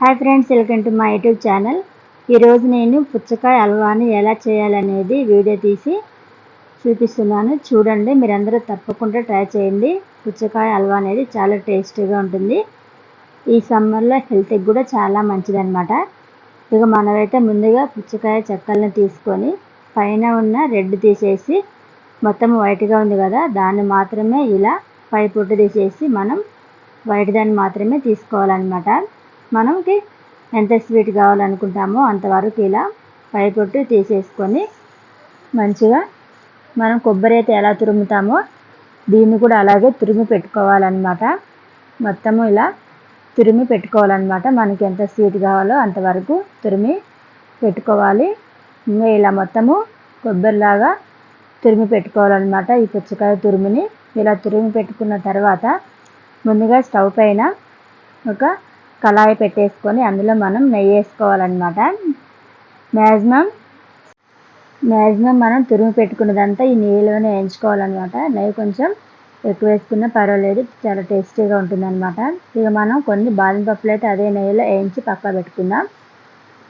Hi friends welcome to my YouTube channel ఈరోజు నేను పుచ్చకాయ హల్వాని ఎలా చేయాలనేది వీడియో తీసి చూపిస్తున్నాను. చూడండి మీరందరూ తప్పకుండా ట్రై చేయండి. పుచ్చకాయ హల్వా అనేది చాలా టేస్టీగా ఉంటుంది. ఈ సమ్మర్లో హెల్త్కి కూడా చాలా మంచిదన్నమాట. ఇక మనమైతే ముందుగా పుచ్చకాయ చెక్కలను తీసుకొని పైన ఉన్న రెడ్ తీసేసి మొత్తం వైట్గా ఉంది కదా దాన్ని మాత్రమే ఇలా పై పొట్టు తీసేసి మనం వైట్ దాన్ని మాత్రమే తీసుకోవాలన్నమాట. మనకి ఎంత స్వీట్ కావాలనుకుంటామో అంతవరకు ఇలా పైపొట్టు తీసేసుకొని మంచిగా మనం కొబ్బరి అయితే ఎలా తురుముతామో దీన్ని కూడా అలాగే తురిమి పెట్టుకోవాలన్నమాట. మొత్తము ఇలా తురిమి పెట్టుకోవాలన్నమాట. మనకి ఎంత స్వీట్ కావాలో అంతవరకు తురిమి పెట్టుకోవాలి. ఇంకా ఇలా మొత్తము కొబ్బరిలాగా తురిమి పెట్టుకోవాలన్నమాట. ఈ పుచ్చకాయ తురిమిని ఇలా తురిమి పెట్టుకున్న తర్వాత ముందుగా స్టవ్ పైన ఒక కళాయి పెట్టేసుకొని అందులో మనం నెయ్యి వేసుకోవాలన్నమాట. మ్యాక్సిమం మ్యాక్సిమం మనం తురిమి పెట్టుకున్నదంతా ఈ నెయ్యిలోనే వేయించుకోవాలన్నమాట. నెయ్యి కొంచెం ఎక్కువ వేసుకున్నా పర్వాలేదు చాలా టేస్టీగా ఉంటుందన్నమాట. ఇక మనం కొన్ని బాదం పప్పులు అయితే అదే నెయ్యిలో వేయించి పక్క పెట్టుకుందాం.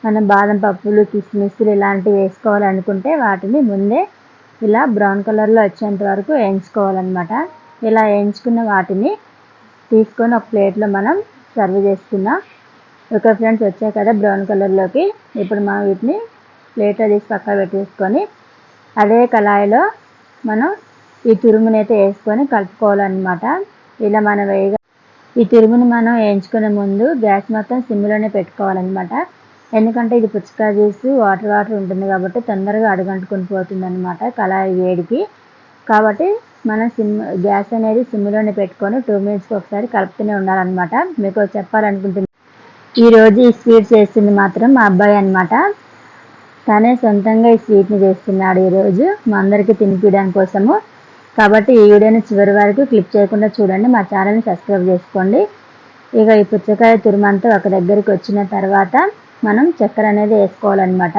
మనం బాదం పప్పులు కిస్మిస్లు ఇలాంటివి వేసుకోవాలనుకుంటే వాటిని ముందే ఇలా బ్రౌన్ కలర్లో వచ్చేంత వరకు వేయించుకోవాలన్నమాట. ఇలా వేయించుకున్న వాటిని తీసుకొని ఒక ప్లేట్లో మనం సర్వ్ చేసుకుందాం ఒక ఫ్రెండ్స్ వచ్చాయి కదా బ్రౌన్ కలర్లోకి ఇప్పుడు మనం వీటిని ప్లేట్లో తీసి పక్క పెట్టేసుకొని అదే కళాయిలో మనం ఈ తురుమునైతే వేసుకొని కలుపుకోవాలన్నమాట. ఇలా మనం వేయగా ఈ తురుముని మనం వేయించుకునే ముందు గ్యాస్ మొత్తం సిమ్లోనే పెట్టుకోవాలన్నమాట. ఎందుకంటే ఇది పుచ్చకాయ జ్యూస్ వాటర్ వాటర్ ఉంటుంది కాబట్టి తొందరగా అడుగంటుకొని పోతుంది అనమాట కళాయి వేడికి. కాబట్టి మనం సిమ్ గ్యాస్ అనేది సిమ్లోనే పెట్టుకొని టూ మినిట్స్కి ఒకసారి కలుపుతూనే ఉండాలన్నమాట. మీకు చెప్పాలనుకుంటున్నాను ఈరోజు ఈ స్వీట్ చేస్తుంది మాత్రం మా అబ్బాయి అనమాట తనే సొంతంగా ఈ స్వీట్ని చేస్తున్నాడు ఈరోజు మా అందరికీ తినిపించడానికి కోసము. కాబట్టి ఈ వీడియోని చివరి వరకు క్లిక్ చేయకుండా చూడండి మా ఛానల్ని సబ్స్క్రైబ్ చేసుకోండి. ఇక ఈ పుచ్చకాయ తురుమంతా ఒక దగ్గరికి వచ్చిన తర్వాత మనం చక్కెర అనేది వేసుకోవాలన్నమాట.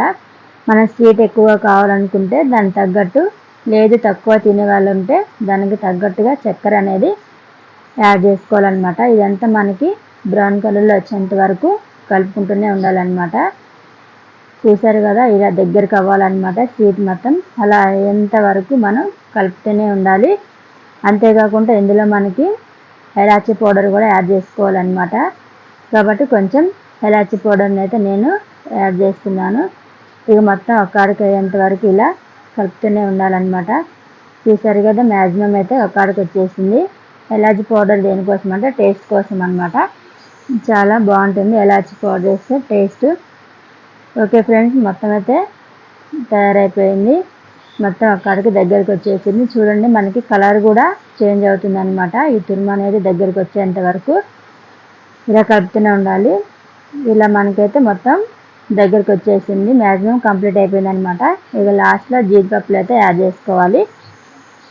మనం స్వీట్ ఎక్కువ కావాలనుకుంటే దానికి తగ్గట్టు లేదు తక్కువ తినే వాళ్ళు ఉంటే దానికి తగ్గట్టుగా చక్కెర అనేది యాడ్ చేసుకోవాలన్నమాట. ఇదంతా మనకి బ్రౌన్ కలర్లో వచ్చేంత వరకు కలుపుకుంటూనే ఉండాలన్నమాట. చూసారు కదా ఇలా దగ్గరికి అవ్వాలన్నమాట స్వీట్ మొత్తం. అలా అయ్యేంత వరకు మనం కలుపుతూనే ఉండాలి. అంతేకాకుండా ఇందులో మనకి ఎలాచి పౌడర్ కూడా యాడ్ చేసుకోవాలన్నమాట. కాబట్టి కొంచెం ఎలాచి పౌడర్ని అయితే నేను యాడ్ చేస్తున్నాను. ఇక మొత్తం ఒక్కడికి అయ్యేంత వరకు ఇలా కలుపుతూనే ఉండాలన్నమాట. చూసారు కదా మ్యాక్సిమం అయితే ఒక్కడికి వచ్చేసింది. ఎలాచి పౌడర్ దేనికోసం అంటే టేస్ట్ కోసం అనమాట చాలా బాగుంటుంది ఎలాచి పౌడర్ వేస్తే టేస్ట్. ఓకే ఫ్రెండ్స్ మొత్తం అయితే తయారైపోయింది. మొత్తం అక్కడికి దగ్గరికి వచ్చేసింది. చూడండి మనకి కలర్ కూడా చేంజ్ అవుతుంది అనమాట ఈ తురుము అనేది దగ్గరికి వచ్చేంత వరకు. ఇలా కలుపుతూనే ఉండాలి. ఇలా మనకైతే మొత్తం దగ్గరికి వచ్చేసింది. మ్యాక్సిమం కంప్లీట్ అయిపోయింది అనమాట ఇక లాస్ట్లో జీడిపప్పులు అయితే యాడ్ చేసుకోవాలి.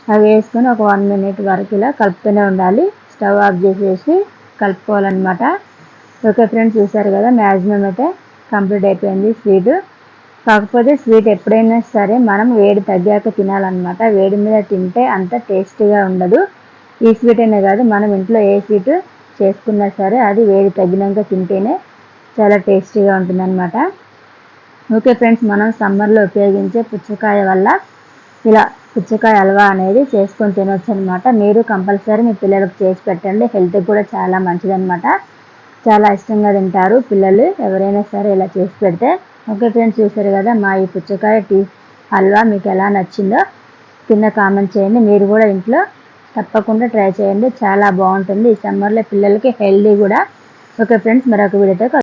అవి వేసుకొని ఒక వన్ మినిట్ వరకు ఇలా కలుపుతూనే ఉండాలి. స్టవ్ ఆఫ్ చేసేసి కలుపుకోవాలన్నమాట. ఓకే ఫ్రెండ్స్ చూసారు కదా మ్యాక్సిమం అయితే కంప్లీట్ అయిపోయింది స్వీట్ కాకపోతే స్వీట్ ఎప్పుడైనా సరే మనం వేడి తగ్గాక తినాలన్నమాట. వేడి మీద తింటే అంత టేస్టీగా ఉండదు. ఈ స్వీట్ అనే కాదు మనం ఇంట్లో ఏ స్వీట్ చేసుకున్నా సరే అది వేడి తగ్గినాక తింటేనే చాలా టేస్టీగా ఉంటుందన్నమాట. ఓకే ఫ్రెండ్స్ మనం సమ్మర్లో ఉపయోగించే పుచ్చకాయ వల్ల ఇలా పుచ్చకాయ హల్వా అనేది చేసుకొని తినొచ్చు అనమాట మీరు కంపల్సరీ మీ పిల్లలకు చేసి పెట్టండి. హెల్త్కి కూడా చాలా మంచిదనమాట చాలా ఇష్టంగా తింటారు పిల్లలు. ఎవరైనా సరే ఇలా చేసి పెడితే ఓకే ఫ్రెండ్స్ చూసారు కదా మా ఈ పుచ్చకాయ టీ హల్వా మీకు ఎలా నచ్చిందో కింద కామెంట్ చేయండి. మీరు కూడా ఇంట్లో తప్పకుండా ట్రై చేయండి. చాలా బాగుంటుంది. ఈ సమ్మర్లో పిల్లలకి హెల్దీ కూడా. ఓకే ఫ్రెండ్స్ మరొక వీడియోతో